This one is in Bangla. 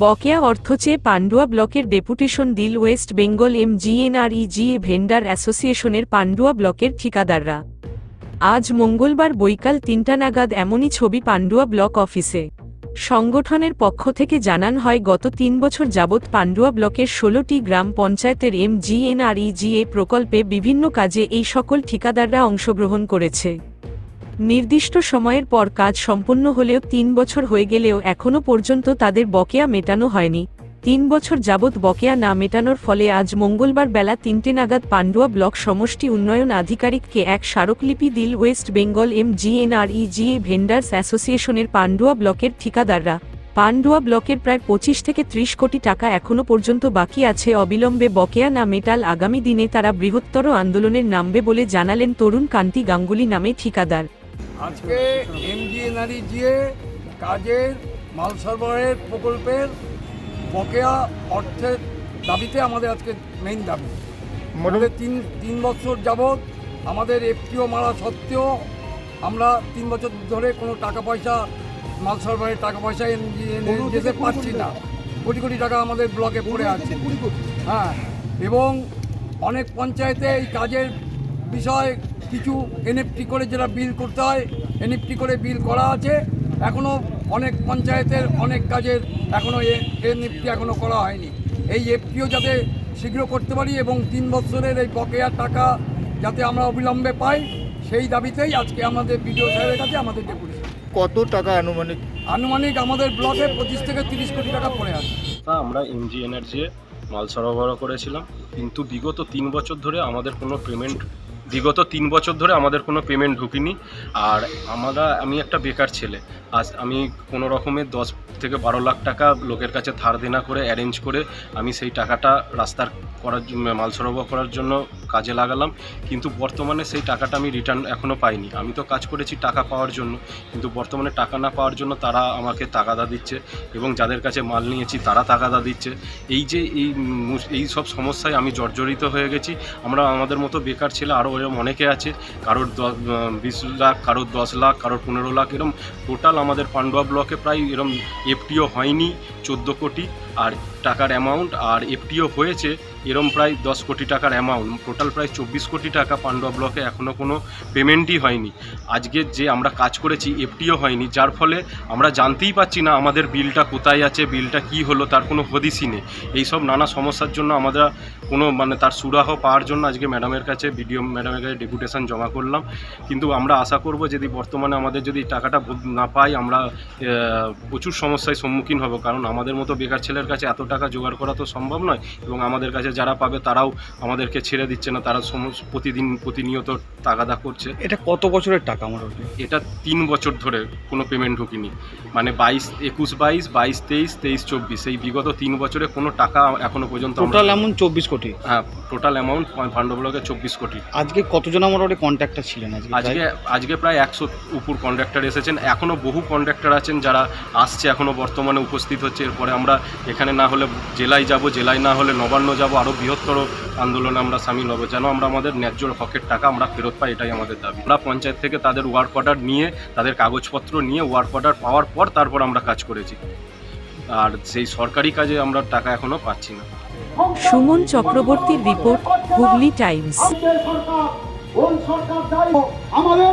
বকেয়া অর্থ চেয়ে পান্ডুয়া ব্লকের ডেপুটেশন দিল West Bengal M GNREGA vendor অ্যাসোসিয়েশনের পান্ডুয়া ব্লকের ঠিকাদাররা। আজ মঙ্গলবার বৈকাল তিনটা নাগাদ এমনই ছবি পান্ডুয়া ব্লক অফিসে। সংগঠনের পক্ষ থেকে জানান হয়, গত তিন বছর যাবৎ পান্ডুয়া ব্লকের ষোলোটি গ্রাম পঞ্চায়েতের এম জিএনআরইজিএ প্রকল্পে বিভিন্ন কাজে এই সকল ঠিকাদাররা অংশগ্রহণ করেছে। নির্দিষ্ট সময়ের পর কাজ সম্পন্ন হলেও তিন বছর হয়ে গেলেও এখনও পর্যন্ত তাদের বকেয়া মেটানো হয়নি। তিন বছর যাবৎ বকেয়া না মেটানোর ফলে আজ মঙ্গলবার বেলা তিনটে নাগাদ পান্ডুয়া ব্লক সমষ্টি উন্নয়ন আধিকারিককে এক স্মারকলিপি দিল West Bengal M GNREGA vendors অ্যাসোসিয়েশনের পান্ডুয়া ব্লকের ঠিকাদাররা। পান্ডুয়া ব্লকের প্রায় পঁচিশ থেকে ত্রিশ কোটি টাকা এখনও পর্যন্ত বাকি আছে। অবিলম্বে বকেয়া না মেটাল আগামী দিনে তারা বৃহত্তর আন্দোলনের নামবে বলে জানালেন তরুণ কান্তি গাঙ্গুলি নামে ঠিকাদার। আজকে এমজিএনআরইজিএ কাজের মাল সরবরাহের প্রকল্পের বকেয়া অর্থের দাবিতে আমাদের আজকে মেইন দাবি। আমাদের তিন তিন বছর যাবৎ আমাদের এফটিও মারা সত্ত্বেও আমরা তিন বছর ধরে কোনো টাকা পয়সা মাল সরবরাহের টাকা পয়সা যেতে পারছি না। কোটি কোটি টাকা আমাদের ব্লকে পড়ে আছে। হ্যাঁ এবং অনেক পঞ্চায়েতে এই কাজের বিষয় কিছু এনএফটি করে যেটা বিল করতে হয় এনএফটি করে বিল করা আছে। এখনও অনেক পঞ্চায়েতের অনেক কাজের এখনও এনএফটি এখনও করা হয়নি। এই এফটিও যাতে শীঘ্র করতে পারি এবং তিন বছরের এই বকেয়া টাকা যাতে আমরা অবিলম্বে পাই সেই দাবিতেই আজকে আমাদের বিডিও সাহেবের কাছে আমাদের ডেপুটেশন কত টাকা আনুমানিক? আনুমানিক আমাদের ব্লকে পঁচিশ থেকে তিরিশ কোটি টাকা পড়ে আছে। তা আমরা এমজি এনার্জি মাল সরবরাহ করেছিলাম। কিন্তু বিগত তিন বছর ধরে আমাদের কোনো পেমেন্ট বিগত তিন বছর ধরে আমাদের কোনো পেমেন্ট ঢুকিনি। আর আমরা আমি একটা বেকার ছেলে। আজ আমি কোনো রকমের দশ থেকে বারো লাখ টাকা লোকের কাছে ধার দেনা করে অ্যারেঞ্জ করে আমি সেই টাকাটা রাস্তার করার মাল সরবরাহ করার জন্য কাজে লাগালাম, কিন্তু বর্তমানে সেই টাকাটা আমি রিটার্ন এখনও পাইনি। আমি তো কাজ করেছি টাকা পাওয়ার জন্য, কিন্তু বর্তমানে টাকা না পাওয়ার জন্য তারা আমাকে তাগাদা দিচ্ছে এবং যাদের কাছে মাল নিয়েছি তারা তাগাদা দিচ্ছে। এই যে এই এই সব সমস্যায় আমি জর্জরিত হয়ে গেছি। আমরা আমাদের মতো বেকার ছেলে আরও এরকম অনেকে আছে, কারোর বিশ লাখ, কারোর দশ লাখ, কারোর পনেরো লাখ, এরম টোটাল আমাদের পান্ডুয়া ব্লকে প্রায় এরম এফটিও হয়নি, চোদ্দ কোটি, আর টাকার অ্যামাউন্ট আর এফটিও হয়েছে এরম প্রায় দশ কোটি টাকার অ্যামাউন্ট টোটাল প্রায় চব্বিশ কোটি টাকা পান্ডুয়া ব্লকে এখনও কোনো পেমেন্টই হয়নি। আজকে যে আমরা কাজ করেছি এফটিও হয়নি, যার ফলে আমরা জানতেই পাচ্ছি না আমাদের বিলটা কোথায় আছে, বিলটা কি হলো, তার কোনো হদিসই নেই। এইসব নানা সমস্যার জন্য আমরা কোনো মানে তার সুরাহ পাওয়ার জন্য আজকে ম্যাডামের কাছে বিডিও ম্যাডামের কাছে ডেপুটেশন জমা করলাম। কিন্তু আমরা আশা করব যদি বর্তমানে আমাদের যদি টাকাটা না পাই, আমরা প্রচুর সমস্যায় সম্মুখীন হব। কারণ আমাদের মতো বেকার ছেলের কাছে এত টাকা জোগাড় করা তো সম্ভব নয় এবং আমাদের কাছে যারা পাবে তারাও আমাদেরকে ছেড়ে দিচ্ছে না তারা প্রতিদিন প্রতিনিয়ত তাগাদা করছে। এটা কত বছরের টাকা মোটামুটি এটা তিন বছর ধরে কোনো পেমেন্ট ঢুকিনি। মানে বাইশ একুশ বাইশ বাইশ তেইশ তেইশ চব্বিশ এই বিগত তিন বছরে কোনো টাকা এখনও পর্যন্ত টোটাল অ্যামাউন্ট চব্বিশ কোটি? হ্যাঁ টোটাল অ্যামাউন্ট পাণ্ডব ব্লকে চব্বিশ কোটি। আজকে কতজন মোটামুটি কন্ট্যাক্টর ছিলেন আজকে? আজকে আজকে প্রায় একশো উপর কন্ট্রাক্টর এসেছেন। এখনও বহু কন্ট্রাক্টর আছেন যারা আসছে এখনও বর্তমানে উপস্থিত হচ্ছে। এরপরে আমরা এখানে না হলে জেলায় যাব জেলায় না হলে নবান্ন যাব আরও বৃহত্তর আন্দোলনে আমরা সামিল হব। যেন আমরা আমাদের ন্যায্য হকের টাকা আমরা ফেরত পাই এটাই আমাদের দাবি। আমরা পঞ্চায়েত থেকে তাদের ওয়ার্ক অর্ডার নিয়ে তাদের কাগজপত্র নিয়ে ওয়ার্ক অর্ডার পাওয়ার পর তারপর আমরা কাজ করেছি। আর সেই সরকারি কাজে আমরা টাকা এখনও পাচ্ছি না। সুমন চক্রবর্তীর রিপোর্ট হুগলি টাইমস। আমাদের